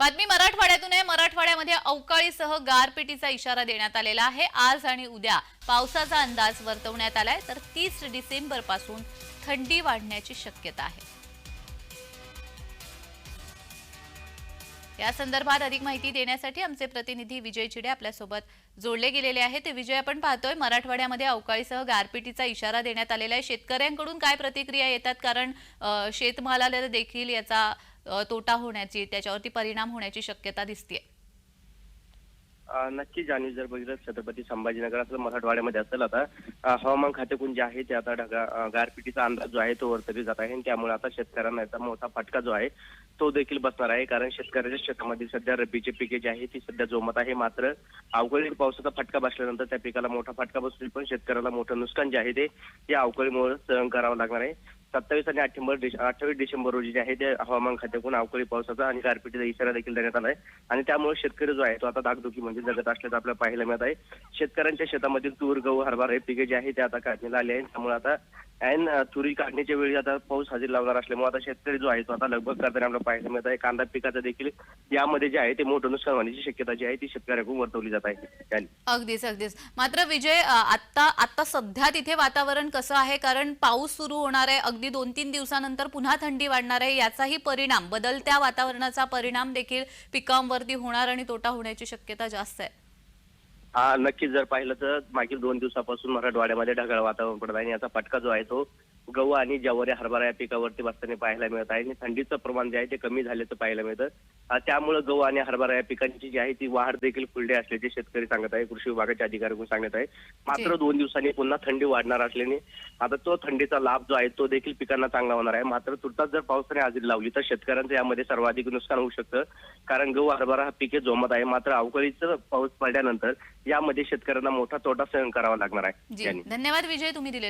बातमी मराठवाड्यातून आहे. मराठवाड्यामध्ये अवकाळीसह गारपिटीचा इशारा देण्यात आलेला आहे. आज आणि उद्या पावसाचा अंदाज वर्तवण्यात आलाय. तर तीस डिसेंबरपासून थंडी वाढण्याची शक्यता आहे. या संदर्भात अधिक माहिती देण्यासाठी आमचे प्रतिनिधी विजय चिडे आपल्यासोबत जोडले गेलेले आहेत. ते विजय आपण पाहतोय मराठवाड्यामध्ये अवकाळीसह गारपिटीचा इशारा देण्यात आलेला आहे. शेतकऱ्यांकडून काय प्रतिक्रिया येतात? कारण शेतमालाला देखील याचा तोटा होण्याची त्याच्यावरती परिणाम होण्याची शक्यता दिसते नक्कीच आणि जर बघितलं छत्रपती संभाजीनगर असं मराठवाड्यामध्ये असेल आता हवामान खात्याकडून जे आहे ते आता ढगा गारपिटीचा अंदाज जो आहे तो वर्तवला जात आहे. त्यामुळे आता शेतकऱ्यांना याचा मोठा फटका जो आहे तो देखील बसणार आहे. कारण शेतकऱ्याच्या शेतामध्ये सध्या रब्बीची पिके जी आहे ती सध्या जोमत आहे. मात्र अवकाळी पावसाचा फटका बसल्यानंतर त्या पिकाला मोठा फटका बसतील पण शेतकऱ्याला मोठं नुकसान जे आहे ते या अवकाळीमुळे सहन करावं लागणार आहे. सत्तावीस आणि अठ्ठ्याण्णव अठ्ठावीस डिसेंबर रोजी जे आहे ते हवामान खात्याकडून अवकाळी पावसाचा आणि गारपिटीचा इशारा देखील देण्यात आला आहे आणि त्यामुळे शेतकरी जो आहे तो आता दागदुखी म्हणजे जगत असल्याचं आपल्याला पाहायला मिळत आहे. शेतकऱ्यांच्या शेतामधील तूर गहू हरभरा हे पिके जे आहे ते आता काढणीला आले आहे त्यामुळे आता ऐन uh, तुरी काढण्याच्या वेळी आता पाऊस हजेरी लावणार असल्यामुळे आता शेतकरी जो आहे तो आता लगभग करताना आपल्याला पाहायला मिळत आहे. कांदा पिकाचं देखील यामध्ये जे आहे ते मोठं नुकसान होण्याची शक्यता जी आहे ती शेतकऱ्याकडून वर्तवली जात आहे. अगदीच अगदीच. मात्र विजय आता आता सध्या तिथे वातावरण कसं आहे? कारण पाऊस सुरू होणार आहे. अगदी दोन तीन दिवसानंतर पुन्हा थंडी वाढणार आहे. याचाही परिणाम बदलत्या वातावरणाचा परिणाम देखील पिकांवरती होणार आणि तोटा होण्याची शक्यता जास्त आहे. हा नक्कीच जर पाहिलं तर मागील दोन दिवसापासून मराठवाड्यामध्ये ढगाळ वातावरण पडत आहे आणि याचा फटका जो आहे तो गहू आणि ज्वारी हरभरा या पिकावरती बसताना पाहायला मिळत आहे. आणि थंडीचं प्रमाण जे आहे ते कमी झाल्याचं पाहायला मिळतं. त्यामुळे गहू आणि हरभरा या पिकांची जी आहे ती वाढ देखील फुलडे असल्याचे शेतकरी सांगत आहे. कृषी विभागाचे अधिकाऱ्यांकडून सांगत आहे. मात्र. दोन दिवसांनी पुन्हा थंडी वाढणार असल्याने आता तो थंडीचा लाभ जो आहे तो देखील पिकांना चांगला होणार आहे. मात्र तुर्तास जर पावसाने हजेरी लावली तर शेतकऱ्यांचं यामध्ये सर्वाधिक नुकसान होऊ शकतं. कारण गहू हरभरा हा पिके जोमत आहे. मात्र अवकाळीचं पाऊस पडल्यानंतर यामध्ये शेतकऱ्यांना मोठा तोटा सहन करावा लागणार आहे. धन्यवाद विजय तुम्ही दिलेल्या